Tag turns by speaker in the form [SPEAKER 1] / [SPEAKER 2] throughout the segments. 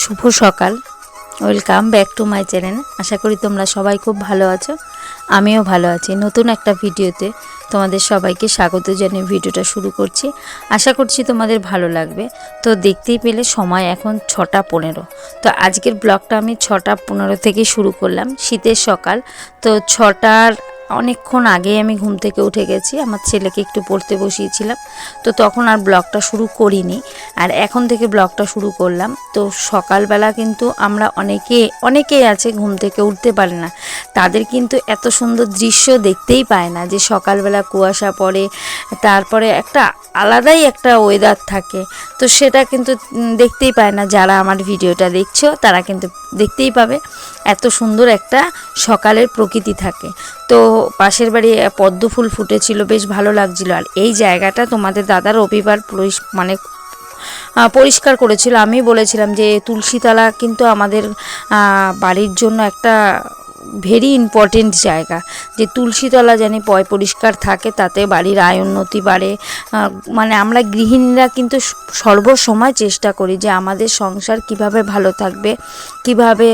[SPEAKER 1] শুভ সকাল। Welcome back to my channel আশা করি তোমরা সবাই খুব ভালো আছো। আমিও ভালো আছি। নতুন একটা ভিডিওতে তোমাদের সবাইকে স্বাগত জানিয়ে ভিডিওটা শুরু করছি। আশা করছি তোমাদের ভালো লাগবে। তো দেখতেই পেলে সময় এখন ছটা পনেরো। তো আজকের ব্লগটা আমি ছটা পনেরো থেকে শুরু করলাম। শীতের সকাল। তো ছটার অনেকক্ষণ আগেই আমি ঘুম থেকে উঠে গেছি, আমার ছেলেকে একটু পড়তে বসিয়েছিলাম। তো তখন আর ব্লগটা শুরু করিনি, আর এখন থেকে ব্লগটা শুরু করলাম। তো সকালবেলা কিন্তু আমরা অনেকে, অনেকেই আছে ঘুম থেকে উঠতে পারে না। তাদের কিন্তু এত সুন্দর দৃশ্য দেখতেই পায় না যে সকালবেলা কুয়াশা পড়ে, তারপরে একটা আলাদাই একটা ওয়েদার থাকে। তো সেটা কিন্তু দেখতেই পায় না যারা আমার ভিডিওটা দেখছ, তারা কিন্তু দেখতেই পাবে এত সুন্দর একটা সকালের প্রকৃতি থাকে। তো পাশের বাড়ি পদ্ম ফুল ফুটেছিল, বেশ ভালো লাগছিল। আর এই জায়গাটা তোমাদের দাদা রবিবার মানে পরিষ্কার করেছিল। আমি বলেছিলাম যে তুলসীতলা কিন্তু আমাদের বাড়ির জন্য একটা ভেরি ইম্পর্টেন্ট জায়গা। যে তুলসীতলা জানি পয় পরিষ্কার থাকে, তাতে বাড়ির আয় উন্নতি বাড়ে। মানে আমরা গৃহিণীরা কিন্তু সর্বসময় চেষ্টা করি যে আমাদের সংসার কীভাবে ভালো থাকবে, কীভাবে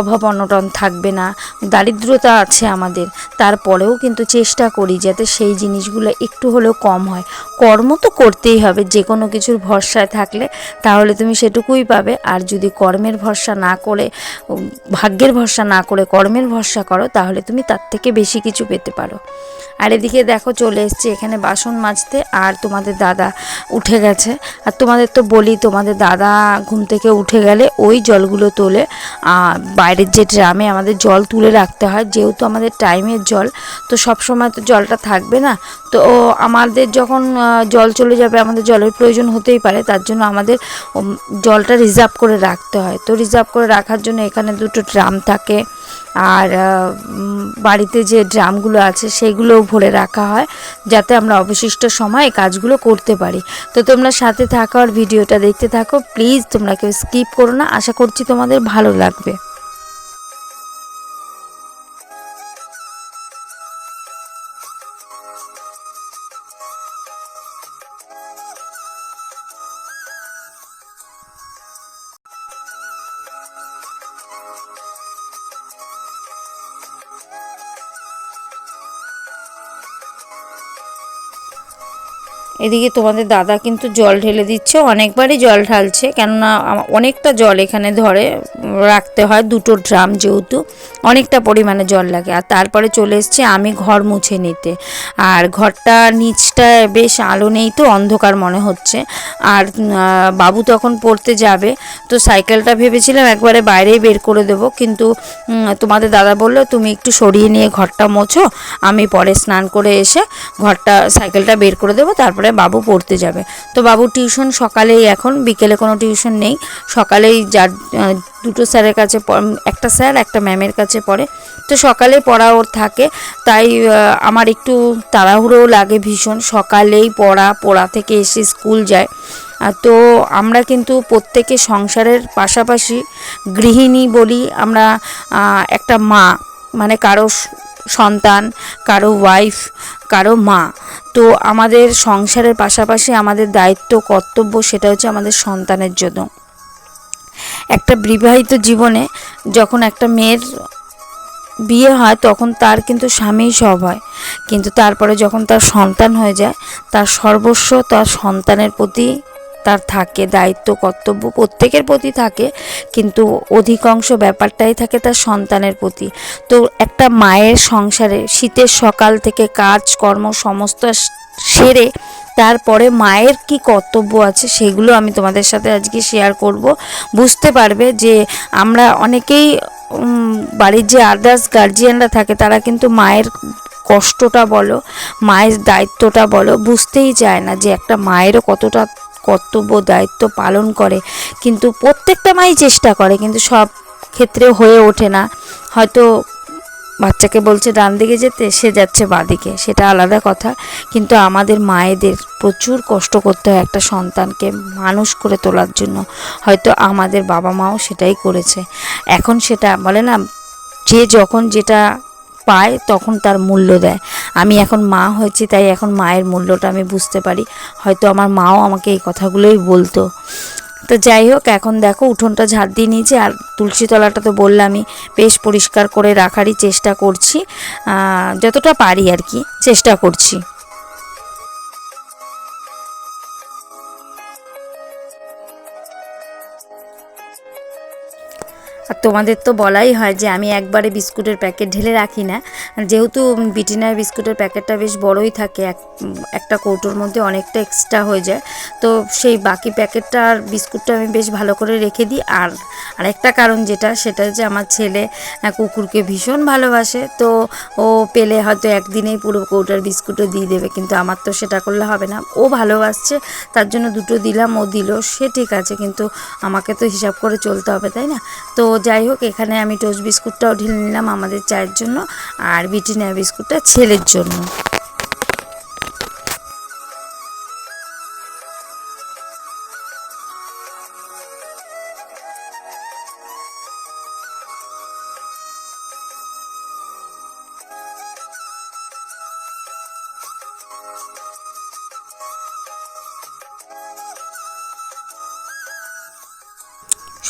[SPEAKER 1] অভাব অনটন থাকবে না, দারিদ্রতা আছে আমাদের। তারপরেও কিন্তু চেষ্টা করি যাতে সেই জিনিসগুলো একটু হলেও কম হয়। কর্ম তো করতেই হবে যে কোনো কিছুর ভরসায় থাকলে তাহলে তুমি সেটুকুই পাবে। আর যদি কর্মের ভরসা না করে ভাগ্যের ভরসা না করে কর্মের ভরসা করো, তাহলে তুমি তার থেকে বেশি কিছু পেতে পারো। আর এদিকে দেখো চলে এসছে, এখানে বাসন মাজতে আর তোমাদের দাদা উঠে গেছে। আর তোমাদের তো বলি, তোমাদের দাদা ঘুম থেকে উঠে গেলে ওই জলগুলো তোলে বাইরের যে ড্রামে আমাদের জল তুলে রাখতে হয়, যেহেতু আমাদের টাইমের জল, তো সব সময় তো জলটা থাকবে না। তো আমাদের যখন জল চলে যাবে, আমাদের জলের প্রয়োজন হতেই পারে, তার জন্য আমাদের জলটা রিজার্ভ করে রাখতে হয়। তো রিজার্ভ করে রাখার জন্য এখানে দুটো ড্রাম থাকে। আর বাড়িতে যে ড্রামগুলো আছে সেগুলোও ভরে রাখা হয় যাতে আমরা অবশিষ্ট সময়ে কাজগুলো করতে পারি। তো তোমরা সাথে থাকো আর ভিডিওটা দেখতে থাকো। প্লিজ তোমরা কেউ স্কিপ করো না। আশা করছি তোমাদের ভালো লাগবে। এদিকে তোমাদের দাদা কিন্তু জল ঢেলে দিচ্ছে, অনেকবারই জল ঢালছে, কেননা অনেকটা জল এখানে ধরে রাখতে হয় দুটো ড্রাম যেহেতু, অনেকটা পরিমাণে জল লাগে। আর তারপরে চলে এসছে আমি ঘর মুছে নিতে। আর ঘরটা নিচটা বেশ আলো নেই তো, অন্ধকার মনে হচ্ছে। আর বাবু তখন পড়তে যাবে, তো সাইকেলটা ভেবেছিলাম একবারে বাইরেই বের করে দেবো, কিন্তু তোমাদের দাদা বলল, তুমি একটু সরিয়ে নিয়ে ঘরটা মোছো, আমি পরে স্নান করে এসে ঘরটা, সাইকেলটা বের করে দেবো, তারপরে বাবু পড়তে যাবে। তো বাবু টিউশন সকালেই এখন, বিকেলে কোনো টিউশন নেই। সকালেই যার দুটো স্যারের কাছে একটা স্যার, একটা ম্যামের কাছে পড়ে। তো সকালে পড়া ওর থাকে। তাই আমার একটু তাড়াহুড়োও লাগে ভীষণ। সকালেই পড়া পড়া থেকে এসে স্কুল যায়। তো আমরা কিন্তু প্রত্যেকে সংসারের পাশাপাশি গৃহিণী বলি আমরা একটা মা। মানে কারও সন্তান, কারও ওয়াইফ কারও মা। তো আমাদের সংসারের পাশাপাশি আমাদের দায়িত্ব, কর্তব্য সেটা হচ্ছে আমাদের সন্তানের জন্য। একটা বিবাহিত জীবনে যখন একটা মেয়ের বিয়ে হয়, তখন তার কিন্তু স্বামীই সব হয়। কিন্তু তারপরে যখন তার সন্তান হয়ে যায়, তার সর্বস্ব তার সন্তানের প্রতি তার থাকে, দায়িত্ব, কর্তব্য প্রত্যেকের প্রতি থাকে, কিন্তু অধিকাংশ ব্যাপারটাই থাকে তার সন্তানের প্রতি। তো একটা মায়ের সংসারে শীতের সকাল থেকে কাজ, কর্ম সমস্ত সেরে তারপরে মায়ের কি কর্তব্য আছে সেগুলো আমি তোমাদের সাথে আজকে শেয়ার করব। বুঝতে পারবে যে আমরা অনেকেই বাড়ির যে আদার্স গার্জিয়ানরা থাকে তারা কিন্তু মায়ের কষ্টটা বলো, মায়ের দায়িত্বটা বলো, বুঝতেই চায় না যে একটা মায়েরও কতটা কর্তব্য, দায়িত্ব পালন করে। কিন্তু প্রত্যেকটা মাই চেষ্টা করে, কিন্তু সব ক্ষেত্রে হয়ে ওঠে না। হয়তো বাচ্চাকে বলছে, ডান দিকে যেতে, সে যাচ্ছে বাঁদিকে সেটা আলাদা কথা। কিন্তু আমাদের মায়েদের প্রচুর কষ্ট করতে হয় একটা সন্তানকে মানুষ করে তোলার জন্য। হয়তো আমাদের বাবা মাও সেটাই করেছে। এখন সেটা বলে না, যে যখন যেটা পায়, তখন তার মূল্য দেয়। আমি এখন মা হয়েছি, তাই এখন মায়ের মূল্যটা আমি বুঝতে পারি। হয়তো আমার মাও আমাকে এই কথাগুলোই বলতো। তো যাই হোক, এখন দেখো, উঠোনটা ঝাড় দিয়ে নিয়েছি, আর তুলসী তলাটা তো বললামই, বেশ পরিষ্কার করে রাখারই চেষ্টা করছি। যতটা পারি আর কি, চেষ্টা করছি। আর তোমাদের তো বলাই হয় যে আমি একবারে বিস্কুটের প্যাকেট ঢেলে রাখি না। যেহেতু বিটিনার বিস্কুটের প্যাকেটটা বেশ বড়ই থাকে, এক, একটা কৌটোর মধ্যে অনেকটা এক্সট্রা হয়ে যায়। তো সেই বাকি প্যাকেটটা আর বিস্কুটটা আমি বেশ ভালো করে রেখে দিই। আর আরেকটা কারণ যেটা, সেটা যে আমার ছেলে কুকুরকে ভীষণ ভালোবাসে। তো ও পেলে হয়তো একদিনেই পুরো কৌটার বিস্কুটও দিয়ে দেবে, কিন্তু আমার তো সেটা করলে হবে না। ও ভালোবাসছে, তার জন্য দুটো দিলাম, ও দিল, সে ঠিক আছে, কিন্তু আমাকে তো হিসাব করে চলতে হবে, তাই না? তো যাই হোক, এখানে আমি টোস্ট বিস্কুটটাও ঢেলে নিলাম আমাদের চায়ের জন্য আর বিটিনিয়া বিস্কুটটা ছেলের জন্য।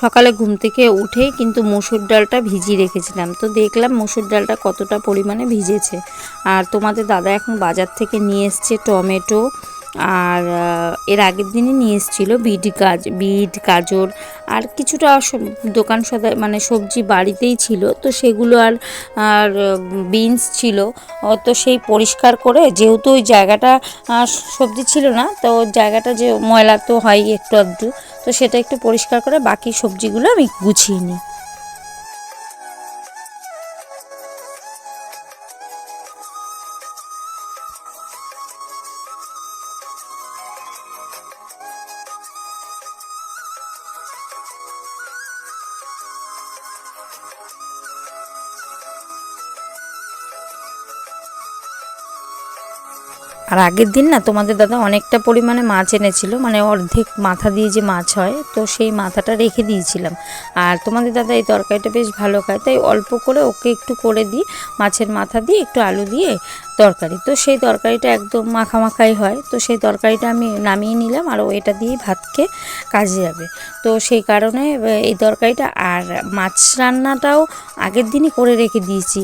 [SPEAKER 1] সকালে ঘুম থেকে উঠেই কিন্তু মসুর ডালটা ভিজিয়ে রেখেছিলাম। তো দেখলাম মসুর ডালটা কতটা পরিমাণে ভিজেছে। আর তোমাদের দাদা এখন বাজার থেকে নিয়ে এসছে টমেটো আর এর আগের দিনই নিয়ে এসেছিল বিট গাজ, বিট, গাজর আর কিছুটা দোকান সদা মানে সবজি বাড়িতেই ছিল। তো সেগুলো আর আর, বিনস ছিল। তো সেই পরিষ্কার করে যেহেতু ওই জায়গাটা সবজি ছিল না, তো জায়গাটা যে ময়লা তো হয় একটু আধটু। তো সেটা একটু পরিষ্কার করে বাকি সবজিগুলো আমি গুছিয়ে নিই। আর আগের দিন না তোমাদের দাদা অনেকটা পরিমাণে মাছ এনেছিল মানে অর্ধেক মাথা দিয়ে যে মাছ হয়, তো সেই মাথাটা রেখে দিয়েছিলাম। আর তোমাদের দাদা এই তরকারিটা বেশ ভালো খায়, তাই অল্প করে ওকে একটু করে দিই, মাছের মাথা দিয়ে একটু আলু দিয়ে তরকারি। তো সেই তরকারিটা একদম মাখামাখাই হয়। তো সেই তরকারিটা আমি নামিয়ে নিলাম আর এটা দিয়েই ভাতকে কাজে যাবে। তো সেই কারণে এই তরকারিটা আর মাছ রান্নাটাও আগের দিনই করে রেখে দিয়েছি।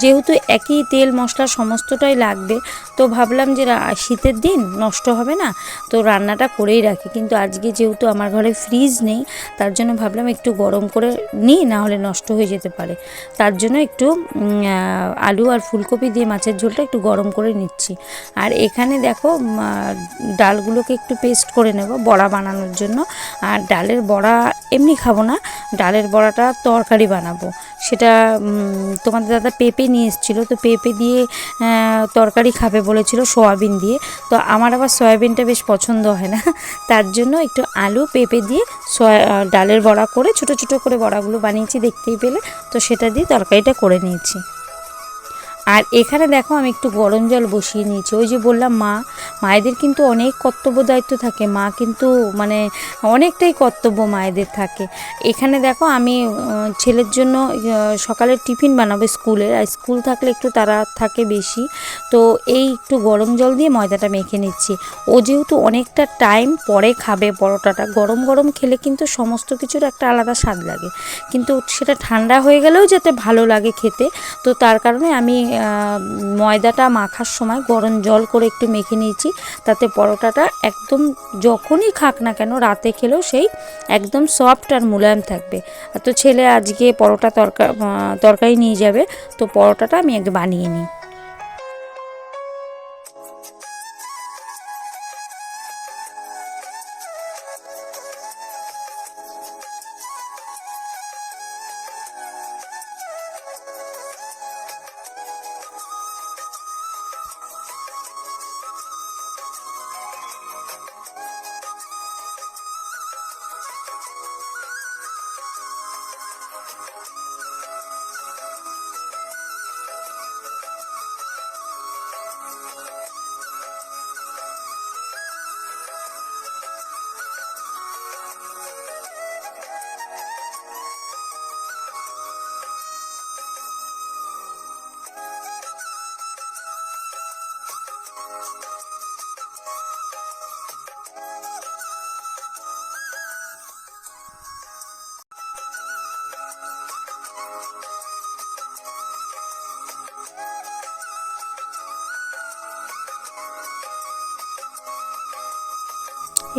[SPEAKER 1] যেহেতু একই তেল, মশলা সমস্তটাই লাগবে, তো ভাবলাম যে শীতের দিন নষ্ট হবে না, তো রান্নাটা করেই রাখি। কিন্তু আজকে যেহেতু আমার ঘরে ফ্রিজ নেই, তার জন্য ভাবলাম একটু গরম করে নিই, না হলে নষ্ট হয়ে যেতে পারে। তার জন্য একটু আলু আর ফুলকপি দিয়ে মাছের ঝোলটা একটু গরম করে নিচ্ছি। আর এখানে দেখো ডালগুলোকে একটু পেস্ট করে নেব বড়া বানানোর জন্য। আর ডালের বড়া এমনি খাব না, ডালের বড়াটা তরকারি বানাবো। সেটা তোমাদের দাদা পেঁপে নিয়ে এসেছিল, তো পেঁপে দিয়ে তরকারি খাবে বলেছিল সোয়াবিন দিয়ে। তো আমার আবার সয়াবিনটা বেশ পছন্দ হয় না, তার জন্য একটু আলু, পেঁপে দিয়ে সয়া ডালের বড়া করে, ছোট ছোট করে বড়াগুলো বানিয়েছি দেখতেই পেলে। তো সেটা দিয়ে তরকারিটা করে নিয়েছি। আর এখানে দেখো আমি একটু গরম জল বসিয়ে নিয়েছি। ওই যে বললাম মা, মায়েদের কিন্তু অনেক কর্তব্য দায়িত্ব থাকে। মা কিন্তু মানে অনেকটাই কর্তব্য মায়েদের থাকে। এখানে দেখো আমি ছেলের জন্য সকালের টিফিন বানাবো স্কুলের। আর স্কুল থাকলে একটু তারা থাকে বেশি। তো এই একটু গরম জল দিয়ে ময়দাটা মেখে নিচ্ছি। ও যেহেতু অনেকটা টাইম পরে খাবে পরোটাটা, গরম গরম খেলে কিন্তু সমস্ত কিছুর একটা আলাদা স্বাদ লাগে। কিন্তু সেটা ঠান্ডা হয়ে গেলেও যাতে ভালো লাগে খেতে, তো তার কারণে আমি ময়দাটা মাখার সময় গরম জল করে একটু মেখে নিয়েছি। তাতে পরোটাটা একদম যখনই খাক না কেন রাতে খেলেও সেই একদম সফট আর মোলায়েম থাকবে। তো ছেলে আজকে পরোটা তরকা তরকারি নিয়ে যাবে, তো পরোটাটা আমি আগে বানিয়ে নিই।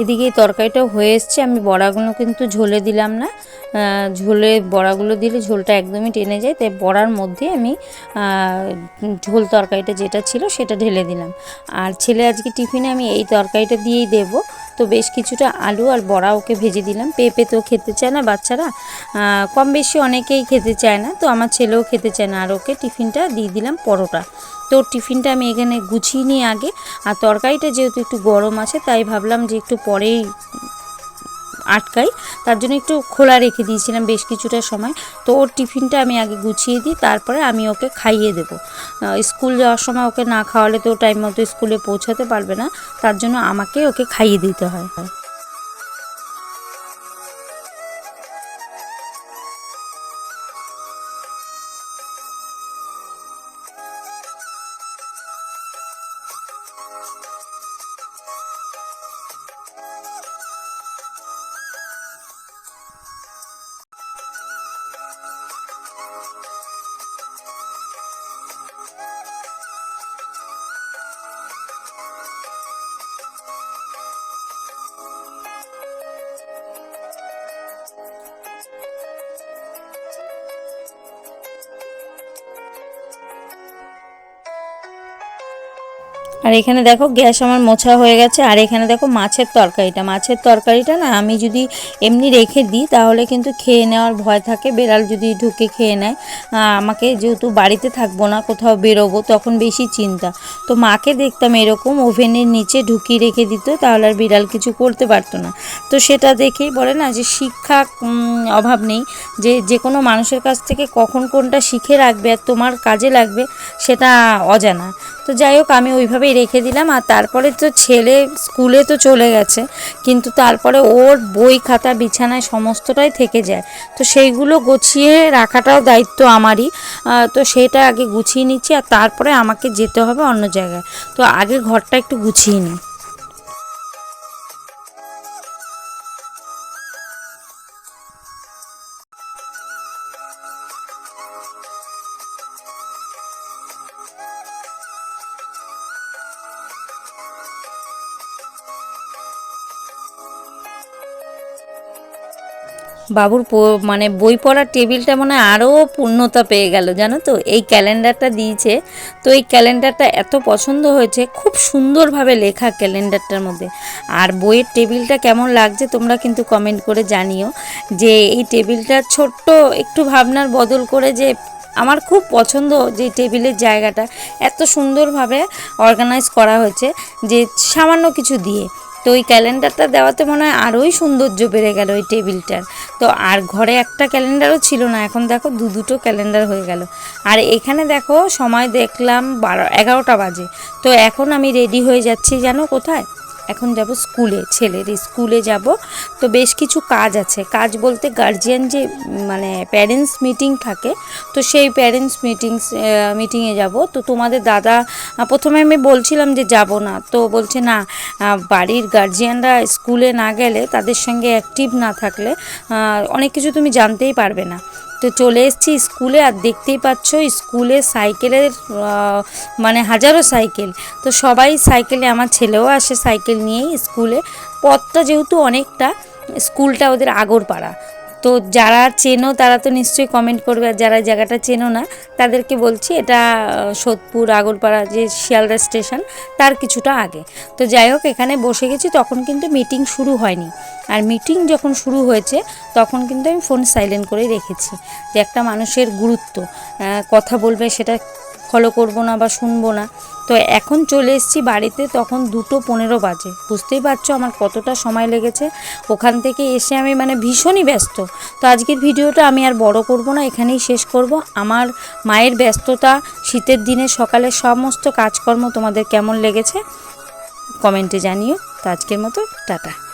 [SPEAKER 1] এদিকে তরকারিটা হয়ে এসছে আমি বড়াগুলো কিন্তু ঝোলে দিলাম না। ঝোলে বড়াগুলো দিলে ঝোলটা একদমই টেনে যায়। তাই বড়ার মধ্যে আমি ঝোল তরকারিটা যেটা ছিল সেটা ঢেলে দিলাম। আর ছেলে আজকে টিফিনে আমি এই তরকারিটা দিয়েই দেব। তো বেশ কিছুটা আলু আর বড়া ওকে ভেজে দিলাম। পেঁপে তো খেতে চায় না বাচ্চারা। কম বেশি অনেকেই খেতে চায় না। তো আমার ছেলেও খেতে চায় না। আর ওকে টিফিনটা দিয়ে দিলাম পরোটা। তো টিফিনটা আমি এখানে গুছিয়ে নিই আগে। আর তরকারিটা যেহেতু একটু গরম আছে, তাই ভাবলাম যে একটু পরেই আটকাই। তার জন্য একটু খোলা রেখে দিয়েছিলাম বেশ কিছুটা সময়। তো ওর টিফিনটা আমি আগে গুছিয়ে দিই, তারপরে আমি ওকে খাইয়ে দেব। স্কুল যাওয়ার সময় ওকে না খাওয়ালে তো টাইম মতো স্কুলে পৌঁছাতে পারবে না। তার জন্য আমাকে ওকে খাইয়ে দিতে হয়। আর এখানে দেখো গ্যাস আমার মোছা হয়ে গেছে, আর এখানে দেখো মাছের তরকারিটা। মাছের তরকারিটা না আমি যদি এমনি রেখে দিই, তাহলে কিন্তু খেয়ে নেওয়ার ভয় থাকে। বেড়াল যদি ঢুকে খেয়ে নেয় আমাকে যেহেতু বাড়িতে থাকব না, কোথাও বেরোবো, তখন বেশি চিন্তা। তো মাকে দেখতাম এরকম ওভেনের নিচে ঢুকিয়ে রেখে দিত, তাহলে আর বিড়াল কিছু করতে পারতো না। তো সেটা দেখেই বলে না যে শিক্ষা অভাব নেই। যে যে কোনো মানুষের কাছ থেকে কখন কোনটা শিখে রাখবে আর তোমার কাজে লাগবে, সেটা অজানা। তো যাই হোক, আমি ওইভাবেই রেখে দিলাম আর তারপরে তো ছেলে স্কুলে তো চলে গেছে, কিন্তু তারপরে ওর বই খাতা বিছানায় সমস্তটাই থেকে যায়। তো সেইগুলো গুছিয়ে রাখাটাও দায়িত্ব আমারই। তো সেটা আগে গুছিয়ে নিচ্ছি আর তারপরে আমাকে যেতে হবে অন্য জায়গায়। তো আগে ঘরটা একটু গুছিয়ে নিই। বাবুর মানে বই পড়ার টেবিলটা মনে আরও পূর্ণতা পেয়ে গেল, জানো তো? এই ক্যালেন্ডারটা দিয়েছে। তো এই ক্যালেন্ডারটা এত পছন্দ হয়েছে, খুব সুন্দরভাবে লেখা ক্যালেন্ডারটার মধ্যে। আর বইয়ের টেবিলটা কেমন লাগছে তোমরা কিন্তু কমেন্ট করে জানিও। যে এই টেবিলটা ছোট্ট একটু ভাবনার বদল করে যে আমার খুব পছন্দ যে টেবিলের জায়গাটা। এত সুন্দরভাবে অর্গানাইজ করা হয়েছে যে সামান্য কিছু দিয়ে। তো ওই ক্যালেন্ডারটা দেওয়াতে মনে হয় আরোই সৌন্দর্য বেড়ে গেল ওই টেবিলটার। তো আর ঘরে একটা ক্যালেন্ডারও ছিল না, এখন দেখো দু দুটো ক্যালেন্ডার হয়ে গেল। আর এখানে দেখো সময় দেখলাম বারো, এগারোটা বাজে। তো এখন আমি রেডি হয়ে যাচ্ছি, জানো কোথায়? এখন যাব স্কুলে, ছেলের স্কুলে যাব। তো বেশ কিছু কাজ আছে। কাজ বলতে গার্জিয়ান যে মানে প্যারেন্টস মিটিং থাকে, তো সেই প্যারেন্টস মিটিংস মিটিংয়ে যাব। তো তোমাদের দাদা প্রথমে আমি বলছিলাম যে যাব না। তো বলছে না বাড়ির গার্জিয়ানরা স্কুলে না গেলে তাদের সঙ্গে অ্যাক্টিভ না থাকলে অনেক কিছু তুমি জানতেই পারবে না। তো চলে এসেছি স্কুলে আর দেখতেই পাচ্ছ স্কুলে সাইকেলের মানে হাজারো সাইকেল। তো সবাই সাইকেলে, আমার ছেলেও আসে সাইকেল নিয়েই স্কুলে। পথটা যেহেতু অনেকটা, স্কুলটা ওদের আগরপাড়া। তো যারা চেনো তারা তো নিশ্চয়ই কমেন্ট করবে। আর যারা জায়গাটা চেনো না, তাদেরকে বলছি এটা সোদপুর আগরপাড়া যে শিয়ালদা স্টেশন, তার কিছুটা আগে। তো যাই হোক, এখানে বসে গেছি, তখন কিন্তু মিটিং শুরু হয়নি। আর মিটিং যখন শুরু হয়েছে, তখন কিন্তু আমি ফোন সাইলেন্ট করে রেখেছি যে একটা মানুষের গুরুত্ব কথা বলবে সেটা ফলো করব না বা শুনব না। তো এখন চলে এসেছি বাড়িতে, তখন দুটো পনেরো বাজে। বুঝতেই পারছ আমার কতটা সময় লেগেছে। ওখান থেকে এসে আমি মানে ভীষণই ব্যস্ত। তো আজকের ভিডিওটা আমি আর বড় করব না, এখানেই শেষ করব। আমার মায়ের ব্যস্ততা, শীতের দিনে সকালে সমস্ত কাজকর্ম তোমাদের কেমন লেগেছে, কমেন্টে জানিও। তো আজকের মতো, টাটা।